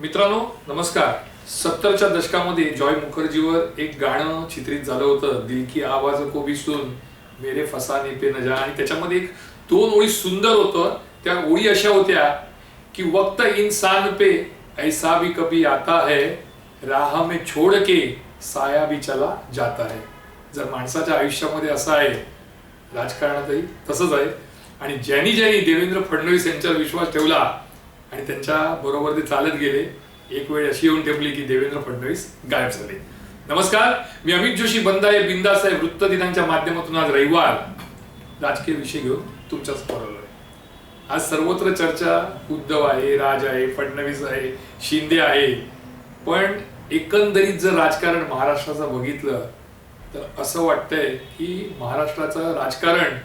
मित्रांनो नमस्कार. सत्तरच्या दशकामध्ये जॉय मुखर्जीवर एक गाणं चित्रित झालं होतं दिल की आवाज को भी सुन मेरे फसाने पे न जा. आणि त्याच्यामध्ये एक दोन ओळी सुंदर होतं. त्या ओळी अशा होत्या की वक्त इन्सान पे ऐसा भी कभी आता है राह में छोड़ के साया भी चला जाता है. जर माणसाच्या आयुष्यामध्ये असं आहे राजकारणातही तसंच आहे. आणि ज्यांनी ज्यांनी देवेंद्र फडणवीस यांच्यावर विश्वास ठेवला आणि त्यांच्या बरोबर ते चालत गेले. एक वेळ अशी येऊन ठेवली की देवेंद्र फडणवीस गायब झाले. नमस्कार मी अमित जोशी बंदाये बिंदास आहे. वृत्त दिनांच्या माध्यमातून आज रविवार. राजकीय विषय घेऊन तुमच्यासमोर आज सर्वत्र चर्चा उद्धव आहे राज आहे फडणवीस आहे शिंदे आहे. पण एकंदरीत जर राजकारण महाराष्ट्राचं बघितलं तर असं वाटतंय की महाराष्ट्राचं राजकारण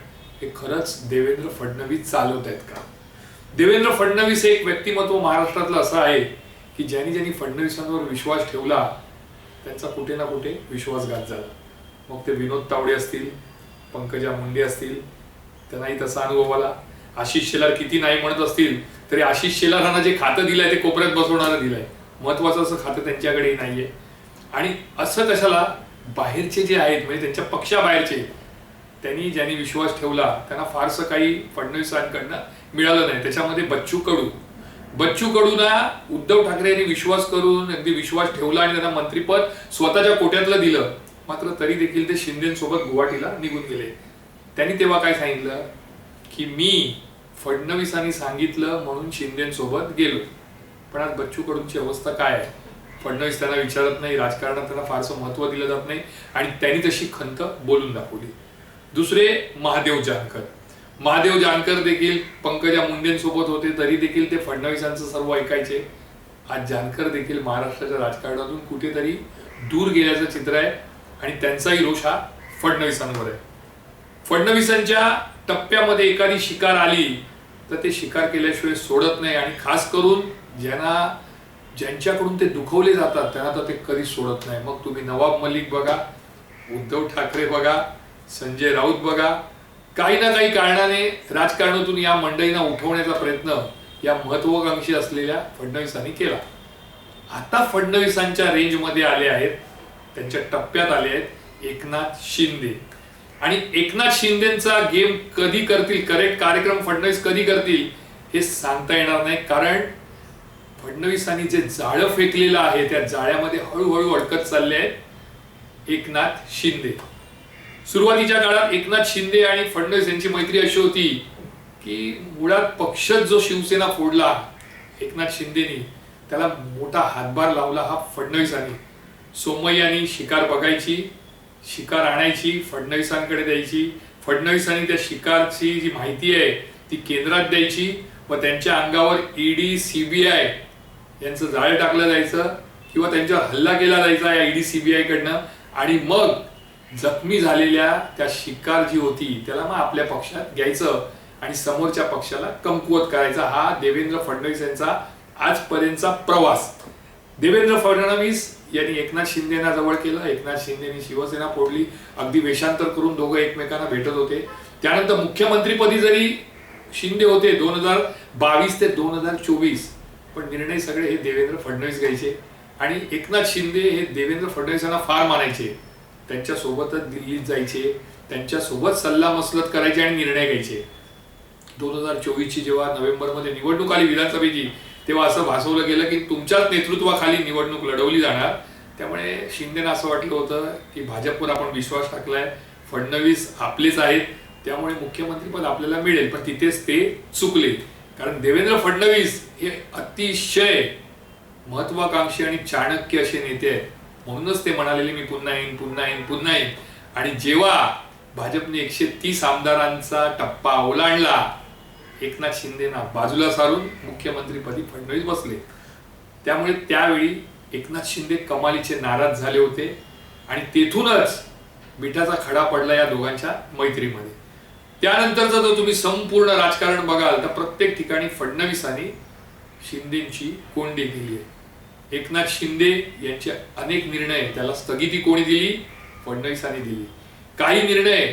हे खरंच देवेंद्र फडणवीस चालवत आहेत का? देवेंद्र फडणवीस हे एक व्यक्तिमत्व महाराष्ट्रातलं असं आहे की ज्यांनी ज्यांनी फडणवीसांवर विश्वास ठेवला त्यांचा कुठे ना कुठे विश्वासघात झाला. मग ते विनोद तावडे असतील पंकजा मुंडे असतील त्यांनाही तसा अनुभव आला. आशिष शेलार किती नाही म्हणत असतील तरी आशिष शेलारांना जे खातं दिलंय ते कोपऱ्यात बसवणारं दिलंय. महत्वाचं असं खातं त्यांच्याकडेही नाहीये. आणि असं कशाला? बाहेरचे जे आहेत म्हणजे त्यांच्या पक्षाबाहेरचे त्यांनी ज्यांनी विश्वास ठेवला त्यांना फारसं काही फडणवीसांकडनं मिळालं नाही. त्याच्यामध्ये बच्चू कडू. बच्चू कडूना उद्धव ठाकरे यांनी विश्वास करून अगदी विश्वास ठेवला आणि त्यांना मंत्रीपद स्वतःच्या कोट्यातलं दिलं. मात्र तरी देखील ते शिंदेसोबत गुवाहाटीला निघून गेले. त्यांनी तेव्हा काय सांगितलं? की मी फडणवीसांनी सांगितलं म्हणून शिंदेसोबत गेलो. पण आज बच्चू कडूंची अवस्था काय आहे? फडणवीस त्यांना विचारत नाही राजकारणात त्यांना फारसं महत्त्व दिलं जात नाही आणि त्यांनी तशी खंत बोलून दाखवली. दुसरे महादेव जानकर. महादेव जानकर देखील पंकजा मुंडेंसोबत होते तरी देखील ते फडणवीसांचं सर्व ऐकायचे. आज जानकर देखील महाराष्ट्राच्या राजकारणातून कुठेतरी दूर गेल्याचं चित्र आहे आणि त्यांचाही रोष हा फडणवीसांवर आहे. फडणवीसांच्या टप्प्यामध्ये एखादी शिकार आली तर ते शिकार केल्याशिवाय सोडत नाही आणि खास करून ज्यांना ज्यांच्याकडून ते दुखवले जातात त्यांना तर ते कधी सोडत नाही. मग तुम्ही नवाब मलिक बघा उद्धव ठाकरे बघा संजय राऊत बघा काही ना काही कारणाने राजकारणातून या मंडळींना उठवण्याचा प्रयत्न या महत्वाकांक्षी असलेल्या फडणवीसांनी केला. आता फडणवीसांच्या रेंजमध्ये आले आहेत त्यांच्या टप्प्यात आले आहेत एकनाथ शिंदे. आणि एकनाथ शिंदेचा गेम कधी करतील करेक्ट कार्यक्रम फडणवीस कधी करतील हे सांगता येणार नाही. कारण फडणवीसांनी जे जाळं फेकलेलं आहे त्या जाळ्यामध्ये हळूहळू अडकत चालले आहेत एकनाथ शिंदे. सुरुवातीच्या काळात एकनाथ शिंदे आणि फडणवीस यांची मैत्री अशी होती की मुळात पक्षच जो शिवसेना फोडला एकनाथ शिंदेनी त्याला मोठा हातभार लावला हा फडणवीसांनी. सोमय्यांनी शिकार बघायची शिकार आणायची फडणवीसांकडे द्यायची. फडणवीसांनी त्या शिकारची जी माहिती आहे ती केंद्रात द्यायची व त्यांच्या अंगावर ईडी सीबीआय यांचं जाळं टाकलं जायचं किंवा त्यांच्यावर हल्ला केला जायचा या ईडी सीबीआय कडनं आणि मग जखमी झालेल्या त्या शिकार जी होती त्याला मग आपल्या पक्षात घ्यायचं आणि समोरच्या पक्षाला कमकुवत करायचा. हा देवेंद्र फडणवीस यांचा आजपर्यंतचा प्रवास. देवेंद्र फडणवीस यांनी एकनाथ शिंदेना जवळ केलं. एकनाथ शिंदेनी शिवसेना फोडली. अगदी वेषांतर करून दोघं एकमेकांना भेटत होते. त्यानंतर मुख्यमंत्रीपदी जरी शिंदे होते दोन हजार बावीस ते दोन हजार चोवीस पण निर्णय सगळे हे देवेंद्र फडणवीस घ्यायचे. आणि एकनाथ शिंदे हे देवेंद्र फडणवीस यांना फार मानायचे. त्यांच्या सोबतच दिल्लीत जायचे त्यांच्यासोबत सल्लामसलत सल्ला मसलत करायचे आणि निर्णय घ्यायचे. दोन हजार चोवीसची जेव्हा नोव्हेंबरमध्ये निवडणूक आली विधानसभेची तेव्हा असं भासवलं गेलं की तुमच्याच नेतृत्वाखाली निवडणूक लढवली जाणार. त्यामुळे शिंदेना असं वाटलं होतं की भाजपवर आपण विश्वास टाकलाय फडणवीस आपलेच आहेत. त्यामुळे मुख्यमंत्रीपद आपल्याला मिळेल पण तिथेच ते चुकले. कारण देवेंद्र फडणवीस हे अतिशय महत्वाकांक्षी आणि चाणक्य असे नेते आहेत. म्हणूनच ते म्हणालेले मी पुन्हा येईन पुन्हा येईन पुन्हा येईन. आणि जेव्हा भाजपने एकशे तीस आमदारांचा टप्पा ओलांडला एकनाथ शिंदेना बाजूला सारून मुख्यमंत्रीपदी फडणवीस बसले. त्यामुळे त्यावेळी एकनाथ शिंदे कमालीचे नाराज झाले होते आणि तेथूनच मिठाचा खडा पडला या दोघांच्या मैत्रीमध्ये. त्यानंतरचा जर तुम्ही संपूर्ण राजकारण बघाल तर प्रत्येक ठिकाणी फडणवीसांनी शिंदेची कोंडी केली आहे. एकनाथ शिंदे यांचे अनेक निर्णय त्याला स्थगिती कोणी दिली? फडणवीसांनी दिली. काही निर्णय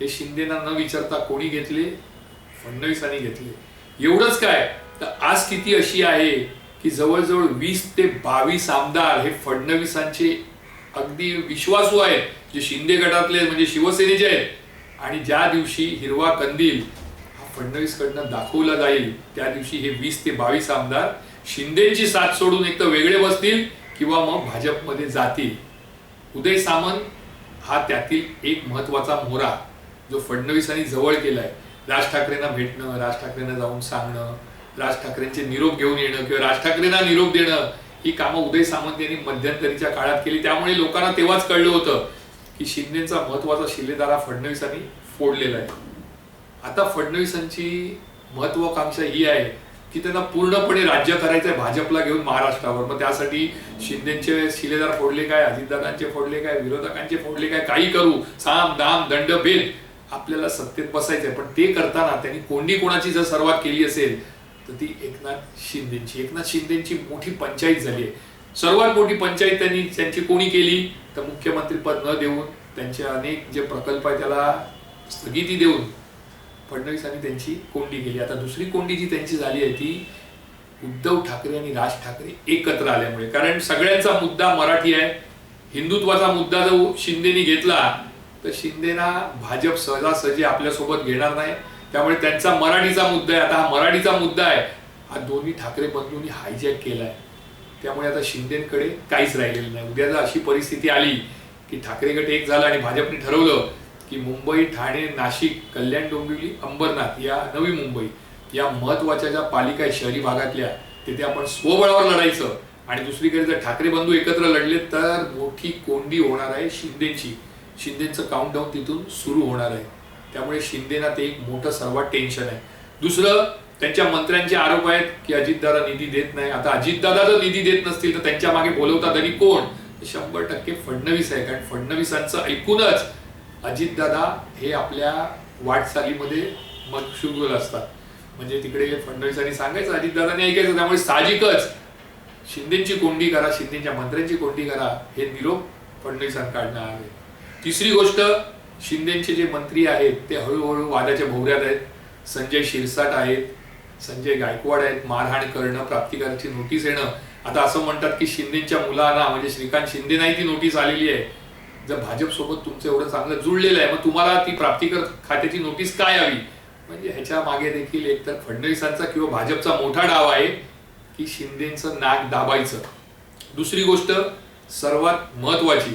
हे शिंदेना न विचारता कोणी घेतले? फडणवीसांनी घेतले. एवढंच काय? तर आज स्थिती अशी आहे की जवळजवळ वीस ते बावीस आमदार हे फडणवीसांचे अगदी विश्वासू आहेत. जे शिंदे गटातले म्हणजे शिवसेनेचे आहेत. आणि ज्या दिवशी हिरवा कंदील हा फडणवीसकडनं दाखवला जाईल त्या दिवशी हे वीस ते बावीस आमदार शिंदेची साथ सोडून एक तर वेगळे बसतील किंवा मग भाजपमध्ये जातील. उदय सामंत हा त्यातील एक महत्त्वाचा मोरा जो फडणवीसांनी जवळ केलाय. राज ठाकरेंना भेटणं राज ठाकरेंना जाऊन सांगणं राज ठाकरेंचे निरोप घेऊन येणं किंवा राज ठाकरेंना निरोप देणं ही कामं उदय सामंत यांनी मध्यंतरीच्या काळात केली. त्यामुळे लोकांना तेव्हाच कळलं होतं की शिंदेचा महत्त्वाचा शिलेदारा फडणवीसांनी फोडलेला आहे. आता फडणवीसांची महत्वाकांक्षा ही आहे की त्यांना पूर्णपणे राज्य करायचं आहे भाजपला घेऊन महाराष्ट्रावर. मग त्यासाठी शिंदेचे शिलेदार फोडले काय अजितदादांचे फोडले काय विरोधकांचे फोडले काय काही करू. साम दाम दंड भेद आपल्याला सत्तेत बसायचंय. पण ते करताना त्यांनी कोंडी कोणाची जर सर्वात केली असेल तर ती एकनाथ शिंदेची. एकनाथ शिंदेची मोठी पंचायत झाली आहे. सर्वात मोठी पंचायत त्यांनी त्यांची कोणी केली? तर मुख्यमंत्री पद न देऊन त्यांचे अनेक जे प्रकल्प आहे त्याला स्थगिती देऊन फडणवीसांनी त्यांची कोंडी केली आता दुसरी कोंडी जी त्यांची झाली आहे ती उद्धव ठाकरे आणि राज ठाकरे एकत्र आल्यामुळे. कारण सगळ्यांचा मुद्दा मराठी आहे. हिंदुत्वाचा मुद्दा जो शिंदेनी घेतला तर शिंदेना भाजप सहजासहजी आपल्यासोबत घेणार नाही. त्यामुळे त्यांचा मराठीचा मुद्दा आहे. आता हा मराठीचा मुद्दा आहे. हा दोन्ही ठाकरे बंधूंनी हायजॅक केला आहे त्यामुळे आता शिंदेकडे काहीच राहिलेलं नाही. उद्या जर अशी परिस्थिती आली की ठाकरे गट एक झाला आणि भाजपने ठरवलं की मुंबई ठाणे नाशिक कल्याण डोंबिवली अंबरनाथ या नवी मुंबई या महत्त्वाच्या ज्या पालिका शहरी भागातल्या तिथे आपण स्वबळावर लढायचं. आणि दुसरीकडे जर ठाकरे बंधू एकत्र लढले तर मोठी कोंडी होणार आहे शिंदेची. शिंदेचं काउंटडाऊन तिथून सुरू होणार आहे. त्यामुळे शिंदेना ते एक मोठं सर्वात टेन्शन आहे. दुसरं त्यांच्या मंत्र्यांचे आरोप आहेत की अजितदादा निधी देत नाही. आता अजितदादा जर निधी देत नसतील तर त्यांच्या मागे बोलवतात आणि कोण? शंभर टक्के फडणवीस आहे. कारण फडणवीसांचं ऐकूनच अजितदादा हे आपल्या वाटचालीमध्ये मशगुल असतात. म्हणजे तिकडे फडणवीसांनी सांगायचं अजितदादांनी ऐकायचं त्यामुळे साहजिकच शिंदेची कोंडी करा शिंदेच्या मंत्र्यांची कोंडी करा हे निरोप फडणवीसांकडनं आहे. तिसरी गोष्ट शिंदेचे जे मंत्री आहेत ते हळूहळू वादाच्या भोवऱ्यात आहेत. संजय शिरसाट आहेत संजय गायकवाड आहेत मारहाण करणं प्राप्तिकाराची नोटीस येणं. आता असं म्हणतात की शिंदेच्या मुलांना म्हणजे श्रीकांत शिंदे नाही ती नोटीस आलेली आहे. जर भाजपसोबत तुमचं एवढं चांगलं जुळलेलं आहे मग तुम्हाला ती प्राप्तिकर खात्याची नोटीस काय हवी? म्हणजे ह्याच्या मागे देखील एकतर फडणवीसांचा किंवा भाजपचा मोठा डाव आहे की शिंदेचं नाक दाबायचं. दुसरी गोष्ट सर्वात महत्वाची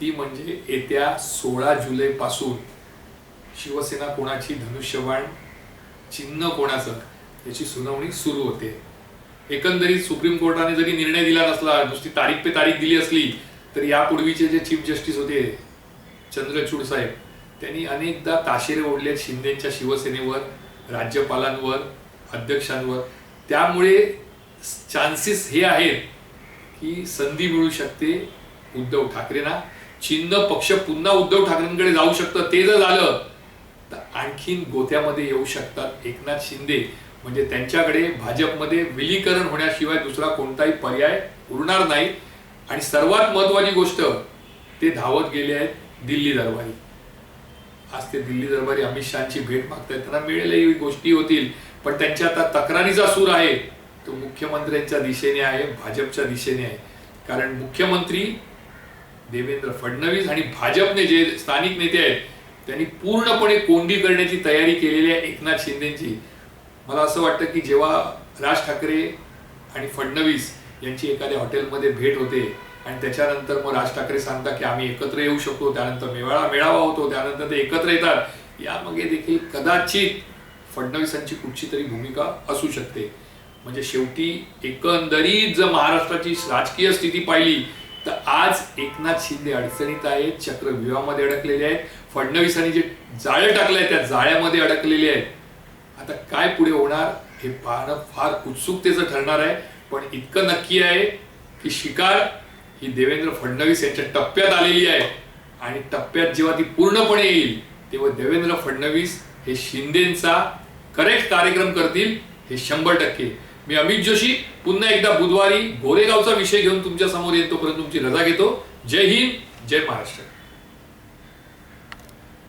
ती म्हणजे येत्या सोळा जुलै पासून शिवसेना कोणाची धनुष्यबाण चिन्ह कोणाचं याची सुनावणी सुरू होते. एकंदरीत सुप्रीम कोर्टाने जरी निर्णय दिला नसला नुसती तारीख पे तारीख दिली असली तर यापूर्वीचे जे चीफ जस्टिस होते चंद्रचूड साहेब त्यांनी अनेकदा ताशेरे ओढले शिंदेच्या शिवसेनेवर राज्यपालांवर अध्यक्षांवर. त्यामुळे चान्सेस हे आहेत की संधी मिळू शकते उद्धव ठाकरेंना. चिन्ह पक्ष पुन्हा उद्धव ठाकरेंकडे जाऊ शकतं ते जर झालं तर आणखीन गोत्यामध्ये येऊ शकतात एकनाथ शिंदे. म्हणजे त्यांच्याकडे भाजपमध्ये विलीकरण होण्याशिवाय दुसरा कोणताही पर्याय उरणार नाही. आणि सर्वात महत्वाची गोष्ट ते धावत गेले आहेत दिल्ली दरबारी. आज ते दिल्ली दरबारी अमित शहाची भेट मागतायत त्यांना मिळेल गोष्टी होतील पण त्यांच्या आता तक्रारीचा सूर आहे. तो मुख्यमंत्र्यांच्या दिशेने आहे भाजपच्या दिशेने आहे. कारण मुख्यमंत्री देवेंद्र फडणवीस आणि भाजपने जे स्थानिक नेते आहेत त्यांनी पूर्णपणे कोंडी करण्याची तयारी केलेली आहे एकनाथ शिंदेची. मला असं वाटतं की जेव्हा राज ठाकरे आणि फडणवीस यांची एखाद्या हॉटेलमध्ये भेट होते आणि त्याच्यानंतर मग राज ठाकरे सांगतात की आम्ही एकत्र येऊ शकतो त्यानंतर मेळावा मेळावा होतो त्यानंतर ते एकत्र येतात. यामागे देखील कदाचित फडणवीसांची कुठची तरी भूमिका असू शकते. म्हणजे शेवटी एकंदरीत जर महाराष्ट्राची राजकीय स्थिती पाहिली तर आज एकनाथ शिंदे अडचणीत आहेत चक्रव्यूहामध्ये अडकलेले आहेत. फडणवीसांनी जे जाळे टाकले त्या जाळ्यामध्ये अडकलेले आहेत. आता काय पुढे होणार हे पाहणं फार उत्सुकतेचं ठरणार आहे. पण इतकं नक्की आहे की शिकार ही देवेंद्र फडणवीस यांच्या टप्प्यात आलेली आहे. आणि टप्प्यात जेव्हा ती पूर्णपणे येईल तेव्हा देवेंद्र फडणवीस हे शिंदेचा करेक्ट कार्यक्रम करतील हे शंभर टक्के. मी अमित जोशी पुन्हा एकदा बुधवारी गोरेगावचा विषय घेऊन तुमच्यासमोर येतो परंतु तुमची रजा घेतो. जय हिंद जय महाराष्ट्र.